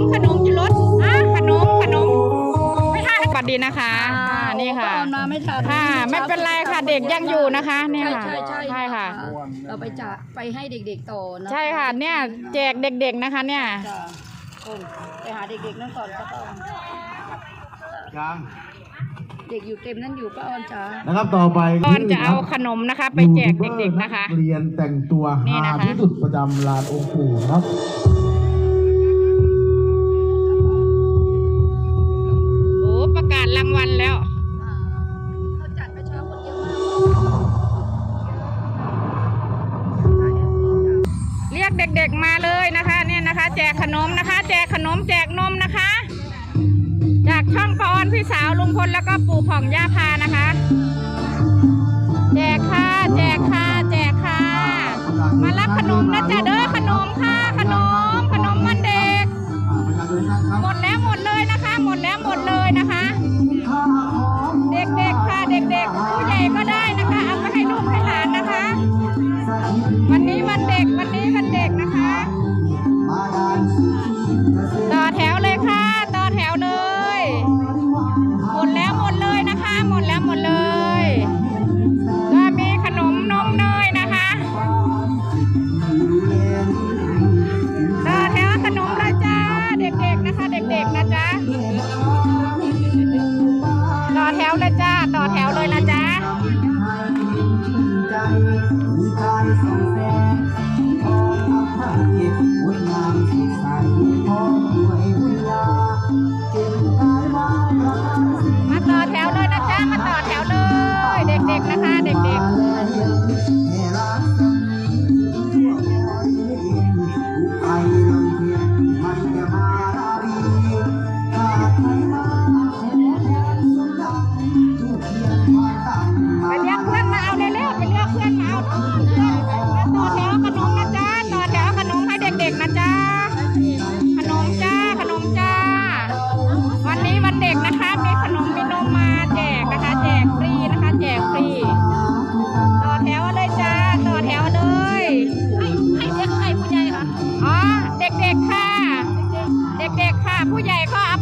มขนมอยู่รถอะขนมขนมไม่ให้สวัสดีนะคะอ่านี่ค่ะตอนมาไม่ทันค่ะไม่เป็นไรค่ะเด็กยังอยู่นะคะเนี่ย ใช่ค่ะใช่ใช่ใช่ค่ะ เราไปจะไปให้เด็กๆต่อนะใช่ค่ะเนี่ยแจกเด็กๆนะคะเนี่ย จ้ะโอ้ยไปหาเด็กๆนั่นก่อนป้าออนยัง เด็กอยู่เต็มนั่นอยู่ป้าออนจ้า นะครับต่อไปก่อนจะเอาขนมนะคะ ไปแจกเด็กๆนะคะเรียนแต่งตัวนี่หานะคะ ที่สุดประจำลานองค์ปู่นะครับาศรางวัลแล้ว เขาจัดไปเช้าคนเยอะมากเรียกเด็กๆมาเลยนะคะเนี่ยนะคะ แจกขนมนะคะ แจกขนมแจกนมนะคะ จากช่องปออนพี่สาวลุงพลแล้วก็ปู่ผ่องย่าพานะคะ แจกค่ะแจกค่ะแจกค่ะ มารับขนมนะจ๊ะเด้อ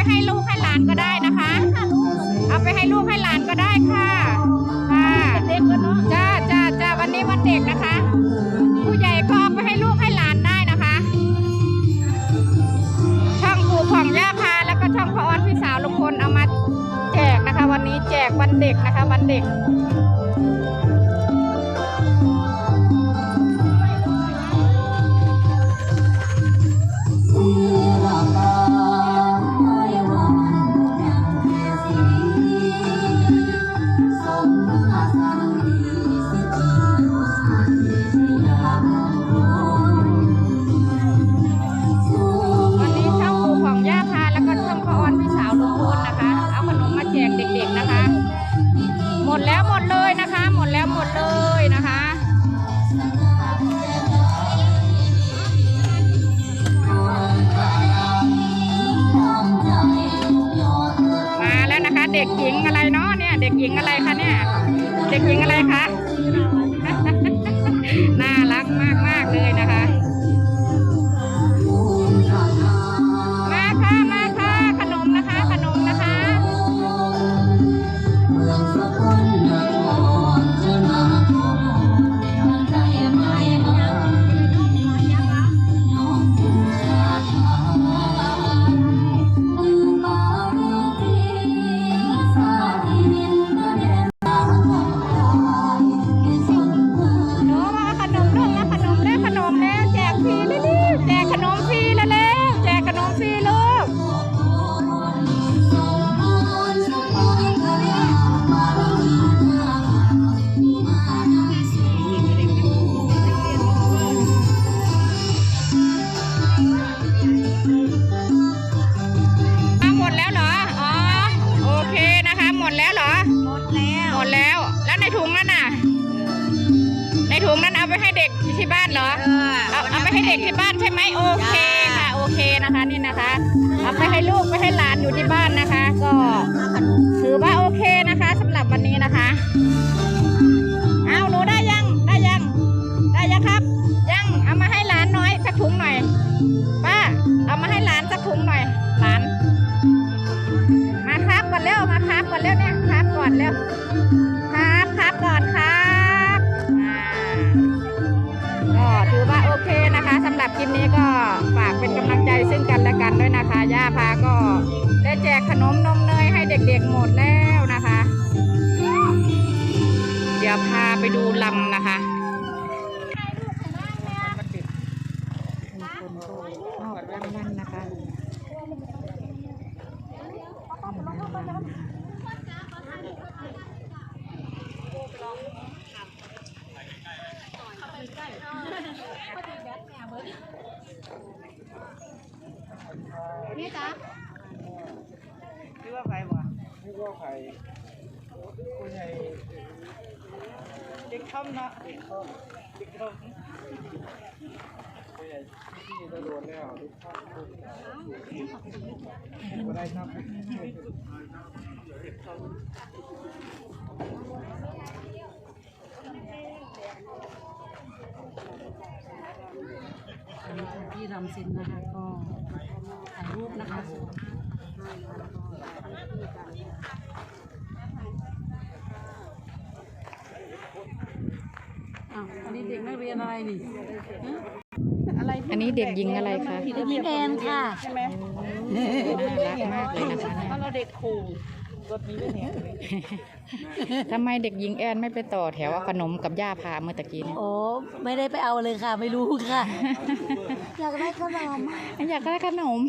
ไปให้ลูกให้หลานก็ได้นะคะ เอาไปให้ลูกให้หลานก็ได้ค่ะ ค่ะเด็กเนาะจ้าจ้าจ้าวันนี้วันเด็กนะคะ ผู้ใหญ่ก็เอาไปให้ลูกให้หลานได้นะคะ ช่องปู่ผ่องย่าพาแล้วก็ช่องพอออนพี่สาวลุงพลเอามาแจกนะคะ วันนี้แจกวันเด็กนะคะ วันเด็ก ที่บ้านเหรอ เอาเอาไปให้เด็กที่บ้านใช่ไหมโอเคค่ะโอเคนะคะนี่นะคะ เอาไปให้ลูกไปให้หลานอยู่ที่บ้านนะคะ ก็ถือว่าโอเคนะคะ สำหรับวันนี้นะคะเอาหนูได้ยังได้ยังได้ยังครับ ยังเอามาให้หลานน้อยสักถุงหน่อยป้าเอามาให้หลานสักถุงหน่อยหลาน มาครับก่อนเร็วมาครับก่อนเร็วเนี่ยครับก่อนเร็วครับครับก่อนครับ ลิปนี้ก็ฝากเป็นกำลังใจซึ่งกันและกันด้วยนะคะ ย่าพาก็ได้แจกขนมนมเนยให้เด็กๆหมดแล้วนะคะ เดี๋ยวพาไปดูลำนะคะออกรางวัลนะคะ นี่จ้า นี่ว่าใครวะนี่ว่าใครผู้ใหญ่ เด็กค่ำนะเด็กค่ำเด็กค่ำผู้ใหญ่ที่จะโดนแล้วเด็กค่ำก็ได้ครับที่รำเซ็นนะคะก็ถ่ายรูปนะคะ อ้าวอันนี้เด็กนักเรียนอะไรนี่อันนี้เด็กหญิงอะไรคะเด็กหญิงแอนค่ะน่ารักมากเลยนะคะเราเด็กครูทำไมเด็กหญิงแอนไม่ไปต่อแถวเอาขนมกับย่าพาเมื่อตะกี้เนี่ยโอ้ไม่ได้ไปเอาเลยค่ะ ไม่รู้ค่ะ อยากได้ขนมอยากได้ขนม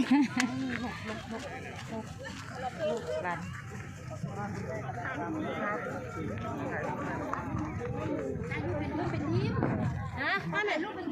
นะบ้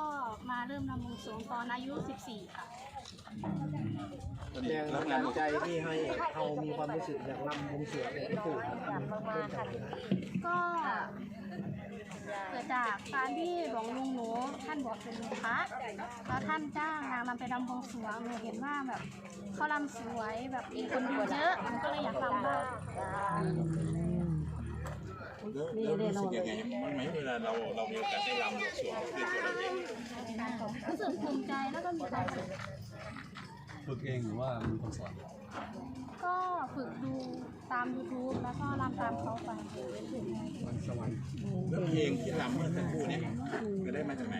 ก็มาเริ่มรำวงสรวงตอนอายุ 14 ค่ะแสดงกำลังใจที่ให้เขามีความรู้สึกอยากรำวงสรวงให้ปู่ครับก็เกิดจากการที่หลวงลุงหนูท่านบอกเป็นพระแล้วท่านจ้างนางรำไปรำบวงสรวงหนูเห็นว่าแบบเขารำสวยแบบมีคนดูเยอะหนูก็เลยอยากรำบ้าง นี่เรียนเรายังไงมันไหมเวลาเราเรามีโอกาสได้รำบวงสรวงด้วยตัวเราเองรู้สึกภูมิใจแล้วก็มีความสุขฝึกเองหรือว่ามีคนสอนก็ฝึกดูตาม YouTube แล้วก็รำตามเขาไปแล้วเพลงที่รำเมื่อสักครู่เนี่ยก็ได้มาจากไหน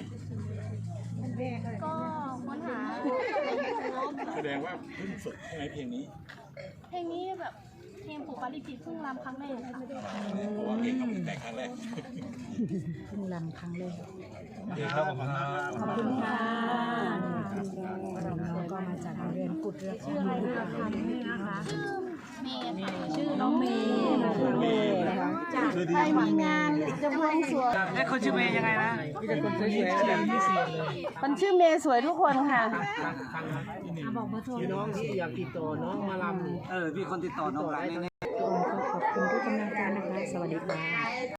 ก็ค้นหาแสดงว่าเพิ่งฝึกใช่ไหมเพลงนี้ เพลงนี้แบบ เพลงปู่ปาริจิตเพิ่งรำครั้งแรกค่ะเพราะว่าเพลงเขาเพิ่งแต่งครั้งแรกเพิ่งรำครั้งแรกโอเคครับผมครับขอบคุณค่ะน้องก็มาจากโรงเรียนกุดเรือชื่ออะไรนะคะนี่นะคะเมย์ค่ะชื่อน้องเมย์ นะคะจากไปมีงานจะบวงสรวงแล้วคนชื่อเมย์ยังไงนะมีแต่คนสวยๆแบบที่สี่เลยมันชื่อเมย์สวยทุกคนค่ะพี่น้องที่อยากติดต่อน้องมาลำเออพี่คนติดต่อน้องรักแน่ๆทุกคนก็ขอบคุณทุกกำลังใจนะคะ สวัสดีค่ะ